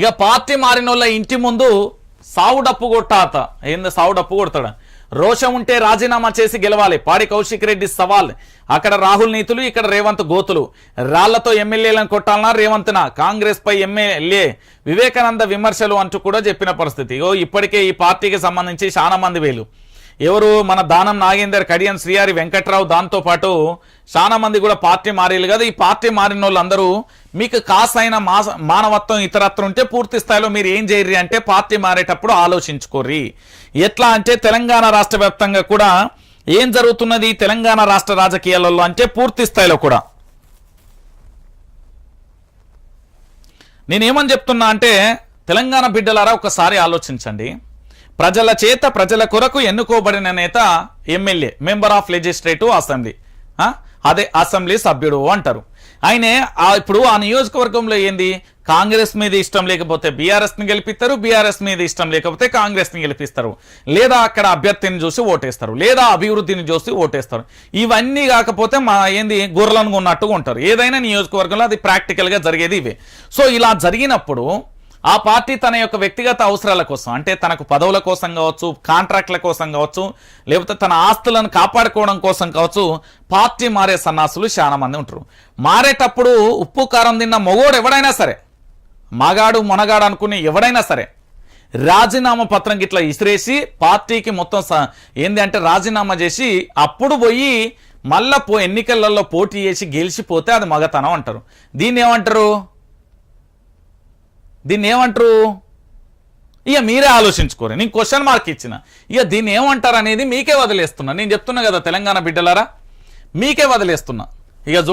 ఇక పార్టీ మారినోళ్ళ ఇంటి ముందు సావు డప్పు కొట్టాత ఏంది సావు డప్పు కొడతాడు? రోషం ఉంటే రాజీనామా చేసి గెలవాలి. పాడి కౌశిక్ రెడ్డి సవాల్. అక్కడ రాహుల్ నీతులు ఇక్కడ రేవంత్ గోతులు. రాళ్ళతో ఎమ్మెల్యేలను కొట్టాలన్నా రేవంత్న? కాంగ్రెస్ పై ఎమ్మెల్యే వివేకానంద విమర్శలు అంటూ కూడా చెప్పిన పరిస్థితి. ఓ ఇప్పటికే ఈ పార్టీకి సంబంధించి చాలా మంది వేలు. ఎవరు మన దానం నాగేందర్ కడియం శ్రీహారి వెంకట్రావు దాంతో పాటు చాలా మంది కూడా పార్టీ మారేలు కదా. ఈ పార్టీ మారిన వాళ్ళందరూ మీకు కాసైన మాస- మానవత్వం ఇతరత్వం ఉంటే పూర్తి స్థాయిలో మీరు ఏం చేయరు అంటే పార్టీ మారేటప్పుడు ఆలోచించుకోర్రి. ఎట్లా అంటే తెలంగాణ రాష్ట్ర వ్యాప్తంగా కూడా ఏం జరుగుతున్నది తెలంగాణ రాష్ట్ర రాజకీయాలలో అంటే పూర్తి స్థాయిలో కూడా. నేనేమని చెప్తున్నా అంటే తెలంగాణ బిడ్డలారా ఒకసారి ఆలోచించండి. ప్రజల చేత ప్రజల కొరకు ఎన్నుకోబడిన నేత MLA member of legislative assembly. అదే అసెంబ్లీ సభ్యుడు అంటారు. ఆయనే ఇప్పుడు ఆ నియోజకవర్గంలో ఏంది? కాంగ్రెస్ మీద ఇష్టం లేకపోతే బీఆర్ఎస్ని గెలిపిస్తారు బీఆర్ఎస్ మీద ఇష్టం లేకపోతే కాంగ్రెస్ని గెలిపిస్తారు. లేదా అక్కడ అభ్యర్థిని చూసి ఓటేస్తారు లేదా అభివృద్ధిని చూసి ఓటేస్తారు. ఇవన్నీ కాకపోతే మా ఏంది? గొర్రెలను ఉన్నట్టుగా ఉంటారు. ఏదైనా నియోజకవర్గంలో అది ప్రాక్టికల్గా జరిగేది ఇవే. సో ఇలా జరిగినప్పుడు ఆ పార్టీ తన యొక్క వ్యక్తిగత అవసరాల కోసం అంటే తనకు పదవుల కోసం కావచ్చు కాంట్రాక్ట్ల కోసం కావచ్చు లేకపోతే తన ఆస్తులను కాపాడుకోవడం కోసం కావచ్చు పార్టీ మారే సన్నాసులు చాలా మంది ఉంటారు. మారేటప్పుడు ఉప్పు కారం తిన్న మొగోడు ఎవడైనా సరే మగాడు మొనగాడు అనుకునే ఎవడైనా సరే రాజీనామా పత్రం గిట్లా ఇసిరేసి పార్టీకి మొత్తం స- ఏంది అంటే రాజీనామా చేసి అప్పుడు పోయి మళ్ళా పో ఎన్నికలలో పోటీ చేసి గెలిచిపోతే అది మగతనం అంటారు. దీన్ని ఏమంటారు? దీన్ని ఏమంటారు? ఇక మీరే ఆలోచించుకోరు. నేను క్వశ్చన్ మార్క్ ఇచ్చిన. ఇక దీన్ని ఏమంటారు అనేది మీకే వదిలేస్తున్నా. నేను చెప్తున్నా కదా తెలంగాణ బిడ్డలారా? మీకే వదిలేస్తున్నా. ఇక